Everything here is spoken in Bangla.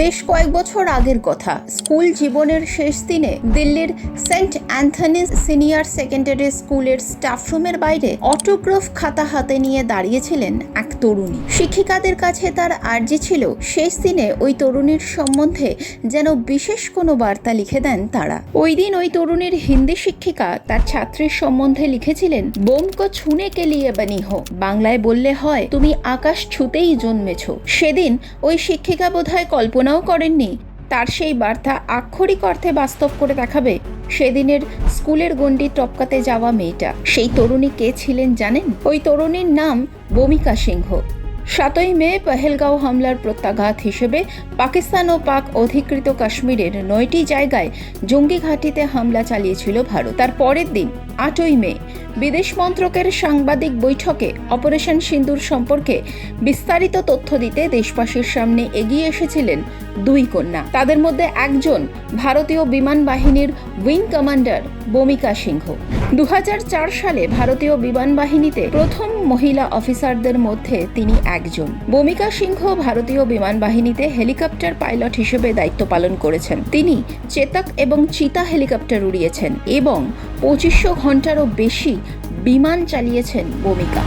বেশ কয়েক বছর আগের কথা। স্কুল জীবনের শেষ দিনে দিল্লির সেন্ট অ্যান্থনিস সিনিয়র সেকেন্ডারি স্কুলের স্টাফ রুমের বাইরে অটোগ্রাফ খাতা হাতে নিয়ে দাঁড়িয়েছিলেন এক তরুণী। শিক্ষিকাদের কাছে তার আর্জি ছিল শেষ দিনে ওই তরুণীর সম্বন্ধে যেন বিশেষ কোনো বার্তা লিখে দেন তারা। ওই দিন ওই তরুণীর হিন্দি শিক্ষিকা তার ছাত্রীর সম্বন্ধে লিখেছিলেন, বোম কো ছুনে কে লিয়ে বানি হো। বাংলায় বললে হয়, তুমি আকাশ ছুতেই জন্মেছ। সেদিন ওই শিক্ষিকা বোধহয় কল্পনাও করেননি। তার সেই বার্তা আক্ষরিক অর্থে বাস্তব করে দেখাবে সেদিনের স্কুলের গণ্ডি টপকাতে যাওয়া মেয়েটা। সেই তরুণী কে ছিলেন জানেন? ওই তরুণীর নাম বমিকা সিংহ। সাতই মে পহেলগাঁও হামলার প্রত্যাঘাত হিসেবে পাকিস্তান ও পাক অধিকৃত কাশ্মীরের নয়টি জায়গায় জঙ্গি ঘাঁটিতে হামলা চালিয়েছিল ভারত। তার পরের দিন, আটই মে, বিদেশ মন্ত্রকের সাংবাদিক বৈঠকে অপারেশন সিন্দুর সম্পর্কে বিস্তারিত তথ্য দিতে দেশবাসীর সামনে এগিয়ে এসেছিলেন দুই কন্যা। তাদের মধ্যে একজন ভারতীয় বিমান বাহিনীর উইং কমান্ডার বমিকা সিংহ। দু হাজার চার সালে ভারতীয় বিমান বাহিনীতে প্রথম মহিলা অফিসারদের মধ্যে তিনি একজন। ভূমিকা সিংহ ভারতীয় বিমান বাহিনীতে হেলিকপ্টার পাইলট হিসেবে দায়িত্ব পালন করেছেন। তিনি চেতক এবং চিতা হেলিকপ্টার উড়িয়েছেন এবং পঁচিশশো ঘন্টারও বেশি বিমান চালিয়েছেন বমিকা